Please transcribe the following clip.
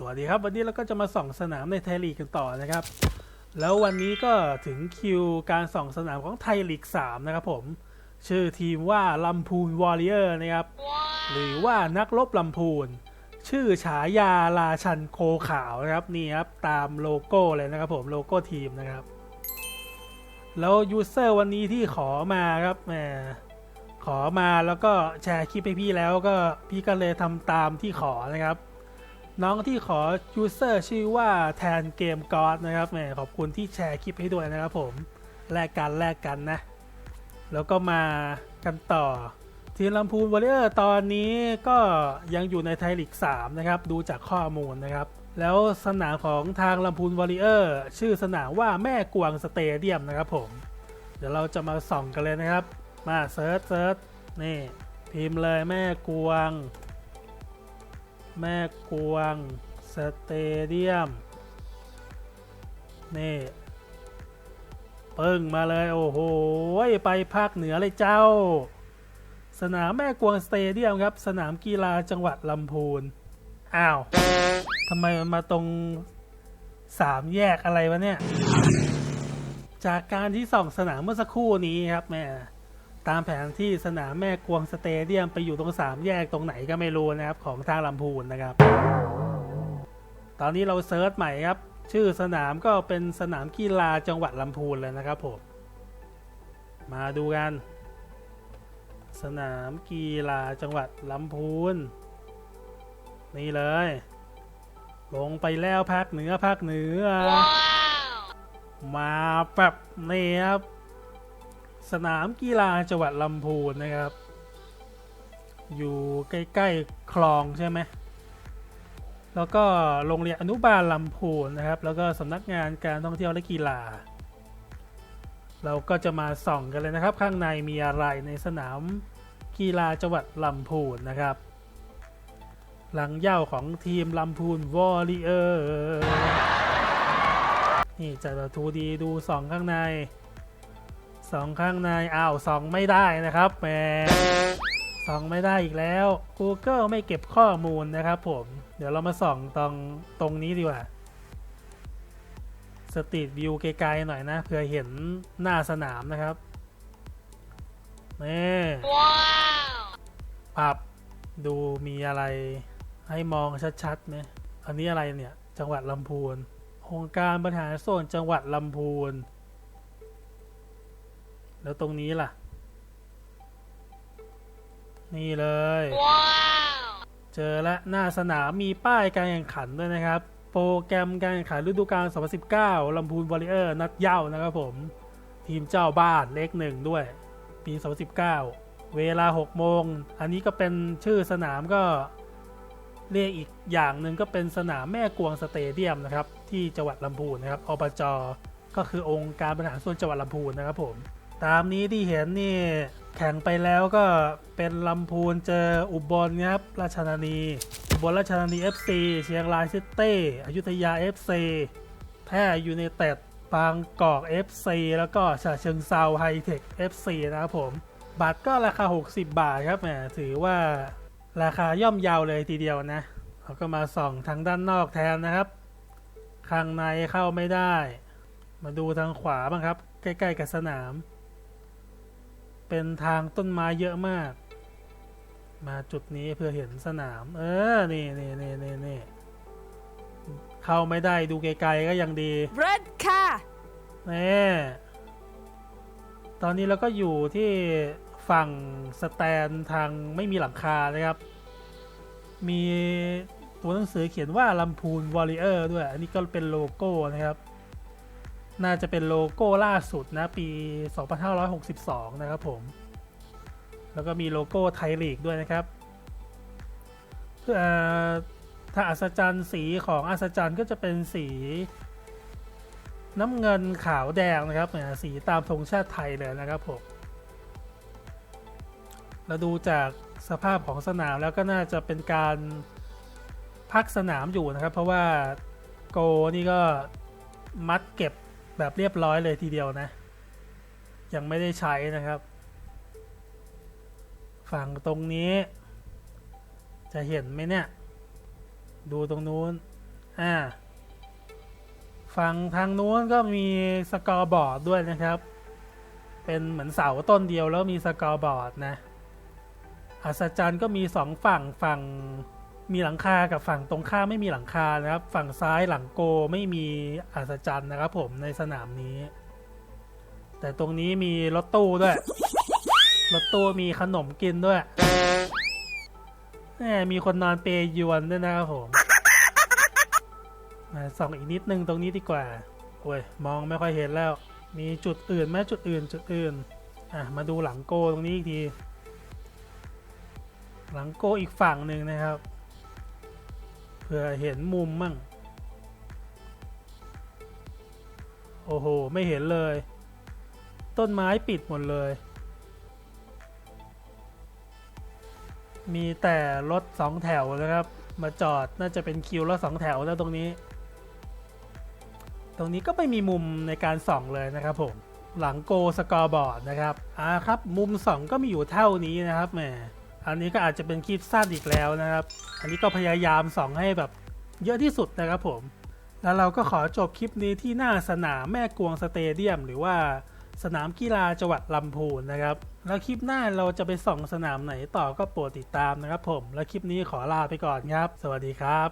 สวัสดีครับ วันนี้เราก็จะมาส่องสนามในไทยลีกกันต่อนะครับ แล้ววันนี้ก็ถึงคิวการส่องสนามของไทยลีก 3 นะครับผม ชื่อทีมว่าลำพูนวอริเออร์นะครับ หรือว่านักรบลำพูน ชื่อฉายาราชันโคขาวนะครับนี่ครับ ตามโลโก้เลยนะครับผมโลโก้ทีมนะครับ แล้วยูเซอร์วันนี้ที่ขอมาครับแหมขอมาแล้วก็แชร์คลิปให้พี่แล้วก็พี่ก็เลยทำตามที่ขอนะครับ น้องที่ขอ user ชื่อว่าแทนเกมกอดนะครับแหมขอบคุณที่แชร์คลิปให้ด้วยนะครับผมแลกกันแลกกันนะ แล้วก็มากันต่อ ทีมลำพูนวอลเลอร์ตอนนี้ก็ยังอยู่ในไทยลีก3นะครับ ดูจากข้อมูลนะครับ แล้วสนามของทางลำพูนวอลเลอร์ชื่อสนามว่าแม่กวงสเตเดียมนะครับผม เดี๋ยวเราจะมาส่องกันเลยนะครับ มาเซิร์ชเซิร์ชนี่พิมพ์เลยแม่กวง แม่กวง สเตเดียม นี่ปึ้งมาเลยโอ้โห ไปภาคเหนือเลยเจ้า สนามแม่กวงสเตเดียมครับ สนามกีฬาจังหวัดลำพูน อ้าวทำไมมันมาตรงสามแยกอะไรวะเนี่ย จากการที่ส่องสนามเมื่อสักครู่นี้ครับแม่ ตามแผนที่สนามแม่กวงสเตเดียมไปอยู่ตรงสามแยกตรงไหนก็ไม่รู้นะครับของทางลำพูนนะครับ ตอนนี้เราเซิร์ชใหม่ครับ ชื่อสนามก็เป็นสนามกีฬาจังหวัดลำพูนเลยนะครับผม มาดูกัน สนามกีฬาจังหวัดลำพูน นี่เลย ลงไปแล้วภาคเหนือภาคเหนือมาแบบนี่ครับ สนามกีฬาจังหวัดลำพูนนะครับ อยู่ใกล้ๆคลองใช่ไหมแล้วก็โรงเรียนอนุบาลลำพูนนะครับ แล้วก็สำนักงานการท่องเที่ยวและกีฬา เราก็จะมาส่องกันเลยนะครับ ข้างในมีอะไรในสนามกีฬาจังหวัดลำพูนนะครับ หลังเย่าของทีมลำพูนวอริเออร์นี่จะแบบทูดีดูส่องข้างใน สองข้างในอ้าวสองไม่ได้นะครับแหมสองไม่ได้อีกแล้ว Google ไม่เก็บข้อมูลนะครับผม เดี๋ยวเรามาส่องตรงตรงนี้ดีกว่าสตรีทวิวไกลๆหน่อยนะเพื่อเห็นหน้าสนามนะครับนี่ปับดูมีอะไรให้มองชัดๆไหมอันนี้อะไรเนี่ย จังหวัดลำพูนองค์การบริหารส่วนจังหวัดลำพูน แล้วตรงนี้ล่ะ นี่เลย เจอและหน้าสนามมีป้ายการแข่งขันด้วยนะครับ โปรแกรมการแข่งขันฤดูกาล 2019ลำพูนวอริเออร์ นัดเย้านะครับผม ทีมเจ้าบ้านเลขหนึ่งด้วย ปี 2019 เวลา 6 โมง อันนี้ก็เป็นชื่อสนามก็เรียกอีกอย่างหนึ่งก็เป็นสนามแม่กวงสเตเดียมนะครับ ที่จังหวัดลำพูนนะครับอบจก็คือองค์การบริหารส่วนจังหวัดลำพูนนะครับผม ตามนี้ที่เห็นนี่แข่งไปแล้วก็เป็นลำพูนเจออุบลครับราชธานีอุบลราชธานี FC เชียงรายซิตี้อยุธยา FC แพร่ยูไนเต็ดบางกอก FC แล้วก็ฉะเชิงเซาไฮเทค FC นะครับผม บัตรก็ราคา 60 บาทครับแหมถือว่าราคาย่อมเยาวเลยทีเดียวนะเราก็มาส่องทางด้านนอกแทนนะครับ ข้างในเข้าไม่ได้ มาดูทางขวาบ้างครับ ใกล้ ๆ กับสนาม เป็นทางต้นไม้เยอะมาก มาจุดนี้เพื่อเห็นสนาม เออ นี่นี่นี่นี่นี่เข้าไม่ได้ดูไกลๆก็ยังดี Red ค่ะนี่ตอนนี้เราก็อยู่ที่ฝั่งสแตนทางไม่มีหลังคานะครับ มีตัวหนังสือเขียนว่าลำพูนวอริเออร์ด้วย อันนี้ก็เป็นโลโก้นะครับ น่าจะเป็นโลโก้ล่าสุดนะ ปี 2562 นะครับผม แล้วก็มีโลโก้ไทยลีกด้วยนะครับเพื่อถ้าอัศจรรย์สีของอัศจรรย์ก็จะเป็นสีน้ำเงินขาวแดงนะครับเนี่ยสีตามธงชาติไทยเลยนะครับผมเราดูจากสภาพของสนามแล้วก็น่าจะเป็นการพักสนามอยู่นะครับ เพราะว่าโกนี่ก็มัดเก็บ แบบเรียบร้อยเลยทีเดียวนะ ยังไม่ได้ใช้นะครับ ฝั่งตรงนี้ จะเห็นไหมเนี่ย ดูตรงนู้น อ่า ฝั่งทางนู้นก็มีสกอร์บอร์ดด้วยนะครับ เป็นเหมือนเสาต้นเดียวแล้วมีสกอร์บอร์ดนะ อัศจรรย์ก็มีสองฝั่งฝั่ง มีหลังคากับฝั่งตรงข้ามไม่มีหลังคานะครับ ฝั่งซ้ายหลังโกไม่มีอัศจรรย์นะครับ ผมในสนามนี้ แต่ตรงนี้มีรถตู้ด้วยรถตู้มีขนมกินด้วยแหมมีคนนอนเปยวนด้วยนะครับผมมาส่องอีกนิดนึงตรงนี้ดีกว่าโอ้ยมองไม่ค่อยเห็นแล้ว มีจุดอื่นไหมจุดอื่นจุดอื่นอะมาดูหลังโกตรงนี้อีกที หลังโกอีกฝั่งหนึ่งนะครับ เพื่อเห็นมุมมั่ง โอ้โห ไม่เห็นเลย ต้นไม้ปิดหมดเลย มีแต่รถสองแถวนะครับ มาจอดน่าจะเป็นคิวรถสองแถวแล้วตรงนี้ ตรงนี้ก็ไม่มีมุมในการส่องเลยนะครับผมหลังโกสกอร์บอร์ดนะครับ อ่าครับ มุมส่องก็มีอยู่เท่านี้นะครับแหม อันนี้ก็อาจจะเป็นคลิปสั้นอีกแล้วนะครับ อันนี้ก็พยายามส่องให้แบบเยอะที่สุดนะครับผม แล้วเราก็ขอจบคลิปนี้ที่หน้าสนามแม่กวงสเตเดียม หรือว่าสนามกีฬาจังหวัดลำพูนนะครับ แล้วคลิปหน้าเราจะไปส่องสนามไหนต่อก็โปรดติดตามนะครับผม และคลิปนี้ขอลาไปก่อนครับ สวัสดีครับ